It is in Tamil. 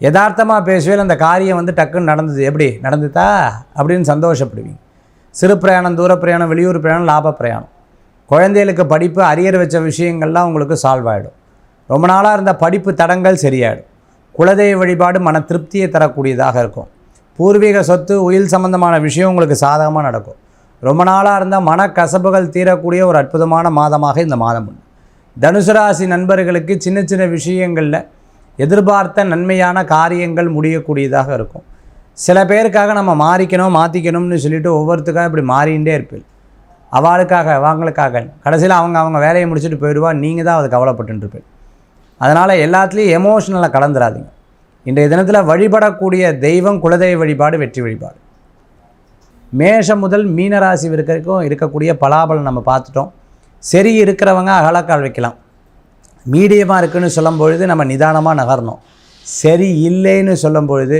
யதார்த்தமாக பேசுவேல் அந்த காரியம் வந்து டக்குன்னு நடந்தது. எப்படி? நடந்துதா? அப்படின்னு சந்தோஷப்படுவீங்க. சிறு பிரயாணம் தூர பிரயாணம் வெளியூர் பிரயாணம் லாப பிரயாணம். குழந்தைகளுக்கு படிப்பு அரியர் வச்ச விஷயங்கள்லாம் உங்களுக்கு சால்வ் ஆகிடும் ரொம்ப நாளாக இருந்த படிப்பு தடங்கள் சரியாயிடும். குலதெய்வ வழிபாடு மன திருப்தியை தரக்கூடியதாக இருக்கும். பூர்வீக சொத்து உயில் சம்பந்தமான விஷயம் உங்களுக்கு சாதகமாக நடக்கும். ரொம்ப நாளாக இருந்தால் மனக்கசப்புகள் தீரக்கூடிய ஒரு அற்புதமான மாதமாக இந்த மாதம் உண்டு. தனுசு ராசி நண்பர்களுக்கு சின்ன சின்ன விஷயங்களில் எதிர்பார்த்த நன்மையான காரியங்கள் முடியக்கூடியதாக இருக்கும். சில பேருக்காக நம்ம மாறிக்கணும் மாற்றிக்கணும்னு சொல்லிட்டு ஒவ்வொருத்துக்காக இப்படி மாறிகிட்டே இருப்பீள் அவளுக்காக அவங்களுக்காக கடைசியில் அவங்க அவங்க வேலையை முடிச்சுட்டு போயிடுவா நீங்கள் தான் அது கவலைப்பட்டுருப்பேன் அதனால் எல்லாத்துலேயும் எமோஷனலாக கலந்துராதீங்க. இன்றைய தினத்தில் வழிபடக்கூடிய தெய்வம் குலதெய்வ வழிபாடு வெற்றி வழிபாடு. மேஷம் முதல் மீனராசி வரைக்கும் இருக்கக்கூடிய பலாபலம் நம்ம பார்த்துட்டோம். சரி இருக்கிறவங்க அகலக்கால் வைக்கலாம். மீடியமாக இருக்குன்னு சொல்லும் பொழுது நம்ம நிதானமாக நகரணும். சரி இல்லைன்னு சொல்லும் பொழுது